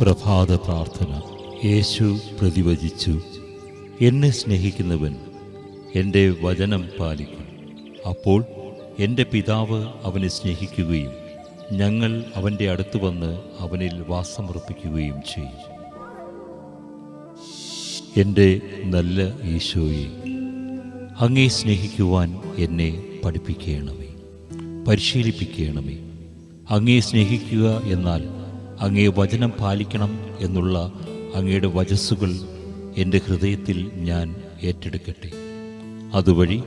പ്രഭാത പ്രാർത്ഥന. യേശു പ്രതിവചിച്ചു. എന്നെ സ്നേഹിക്കുന്നവൻ എന്റെ വചനം പാലിക്കും. അപ്പോൾ എന്റെ പിതാവ് അവനെ സ്നേഹിക്കുകയും ഞങ്ങൾ അവന്റെ അടുത്ത് വന്ന് അവനിൽ വാസമർപ്പിക്കുകയും ചെയ്യും. എന്റെ നല്ല ഈശോയെ അങ്ങേ സ്നേഹിക്കുവാൻ എന്നെ പഠിപ്പിക്കണമേ പരിശീലിപ്പിക്കണമേ. അങ്ങേ സ്നേഹിക്കുക എന്നാൽ അങ്ങേ വചനം പാലിക്കണം എന്നുള്ള അങ്ങയുടെ വചസ്സുകൾ എന്റെ ഹൃദയത്തിൽ ഞാൻ ഏറ്റെടുക്കട്ടെ. അതുവഴി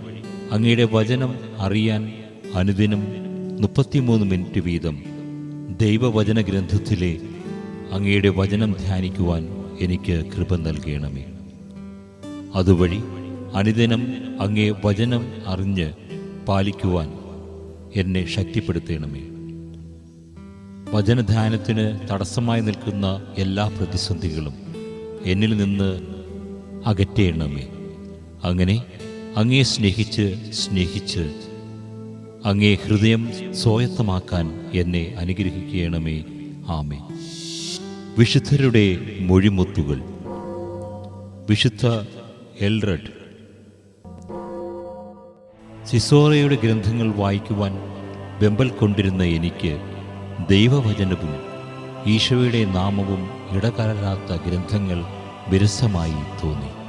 അങ്ങയുടെ വചനം അറിയാൻ അനുദിനം മുപ്പത്തിമൂന്ന് മിനിറ്റ് വീതം ദൈവവചന ഗ്രന്ഥത്തിലെ അങ്ങയുടെ വചനം ധ്യാനിക്കുവാൻ എനിക്ക് കൃപ നൽകണമേ. അതുവഴി അനുദിനം അങ്ങേ വചനം അറിഞ്ഞ് പാലിക്കുവാൻ എന്നെ ശക്തിപ്പെടുത്തണമേ. വചനധ്യാനത്തിന് തടസ്സമായി നിൽക്കുന്ന എല്ലാ പ്രതിസന്ധികളും എന്നിൽ നിന്ന് അകറ്റേണമേ. അങ്ങനെ അങ്ങേ സ്നേഹിച്ച് സ്നേഹിച്ച് അങ്ങേ ഹൃദയം സ്വായത്തമാക്കാൻ എന്നെ അനുഗ്രഹിക്കണമേ. ആമേ വിശുദ്ധരുടെ മൊഴിമുത്തുകൾ. വിശുദ്ധ എൽറഡ്. സിസോറയുടെ ഗ്രന്ഥങ്ങൾ വായിക്കുവാൻ വെമ്പൽ കൊണ്ടിരുന്ന എനിക്ക് ദൈവവചനവും ഈശോയുടെ നാമവും ഇടകലരാത്ത ഗ്രന്ഥങ്ങൾ വിരസമായി തോന്നി.